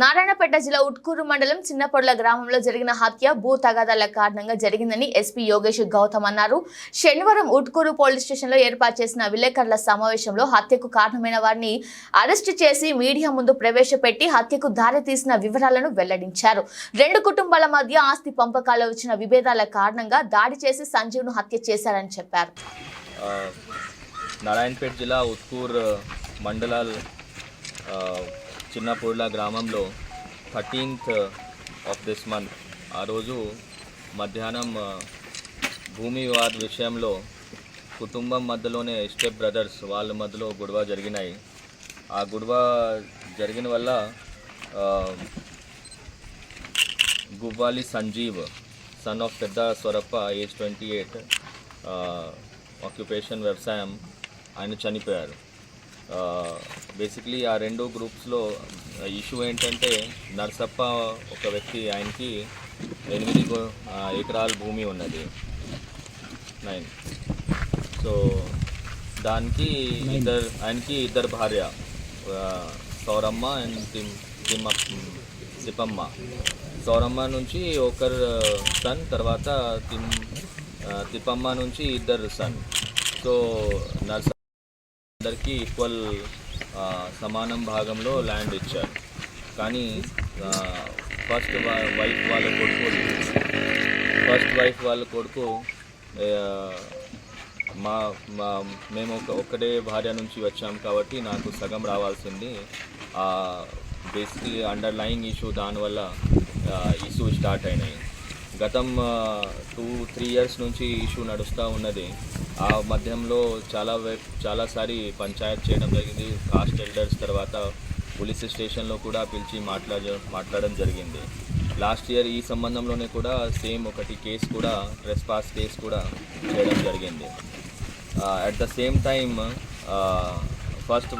నారాయణపేట జిల్లా ఉట్కూరు మండలం చిన్నపొడల గ్రామంలో జరిగిన హత్య భూ తగాదాల కారణంగా జరిగిందని ఎస్పీ యోగేష్ గౌతమ్ అన్నారు. శనివారం ఉట్కూరు పోలీస్ స్టేషన్లో ఏర్పాటు చేసిన విలేకరుల సమావేశంలో హత్యకు కారణమైన వారిని అరెస్ట్ చేసి మీడియా ముందు ప్రవేశపెట్టి హత్యకు దారితీసిన వివరాలను వెల్లడించారు. రెండు కుటుంబాల మధ్య ఆస్తి పంపకాల్లో వచ్చిన విభేదాల కారణంగా దాడి చేసి సంజీవ్ను హత్య చేశారని చెప్పారు. నారాయణపేట జిల్లా ఉత్కూర్ మండలాలు చిన్నపూర్ల గ్రామంలో థర్టీన్త్ ఆఫ్ దిస్ మంత్ ఆ రోజు మధ్యాహ్నం భూమి వివాద్ విషయంలో కుటుంబం మధ్యలోనే స్టెప్ బ్రదర్స్ వాళ్ళ మధ్యలో గొడవ జరిగినాయి. ఆ గొడవ జరిగిన వల్ల గువ్వాలి సంజీవ్ సన్ ఆఫ్ పెద్ద Swarappa age twenty eight occupation వ్యవసాయం ఆయన చనిపోయారు. బేసిక్లీ ఆ రెండు గ్రూప్స్లో ఇష్యూ ఏంటంటే నర్సప్ప ఒక వ్యక్తి ఆయనకి ఎనిమిది ఎకరాల భూమి ఉన్నది. నైన్ సో దానికి ఇద్దరు ఆయనకి ఇద్దరు భార్య సౌరమ్మ అండ్ తిమ్ తిమ్మ తిప్పమ్మ. సౌరమ్మ నుంచి ఒకరు సన్ తర్వాత తిమ్ తిప్పమ్మ నుంచి ఇద్దరు సన్ సో నర్స అందరికీ ఈక్వల్ సమానం భాగంలో ల్యాండ్ ఇచ్చారు. కానీ ఫస్ట్ వైఫ్ వాళ్ళ కొడుకు ఫస్ట్ వైఫ్ వాళ్ళ కొడుకు మా మా మేము ఒక ఒక్కటే భార్య నుంచి వచ్చాం కాబట్టి నాకు సగం రావాల్సింది. బేసిక్లీ అండర్లయింగ్ ఇష్యూ దానివల్ల ఇష్యూ స్టార్ట్ అయినాయి. గతం టూ త్రీ ఇయర్స్ నుంచి ఇష్యూ నడుస్తూ ఉన్నది. ఆ మధ్యంలో చాలా వైపు చాలాసారి పంచాయత్ చేయడం జరిగింది. కాస్ట్ ఎల్డర్స్ తర్వాత పోలీస్ స్టేషన్లో కూడా పిలిచి మాట్లాడ మాట్లాడడం జరిగింది. లాస్ట్ ఇయర్ ఈ సంబంధంలోనే కూడా సేమ్ ఒకటి కేసు కూడా రెస్పాస్ కేసు కూడా చేయడం జరిగింది. At the same time first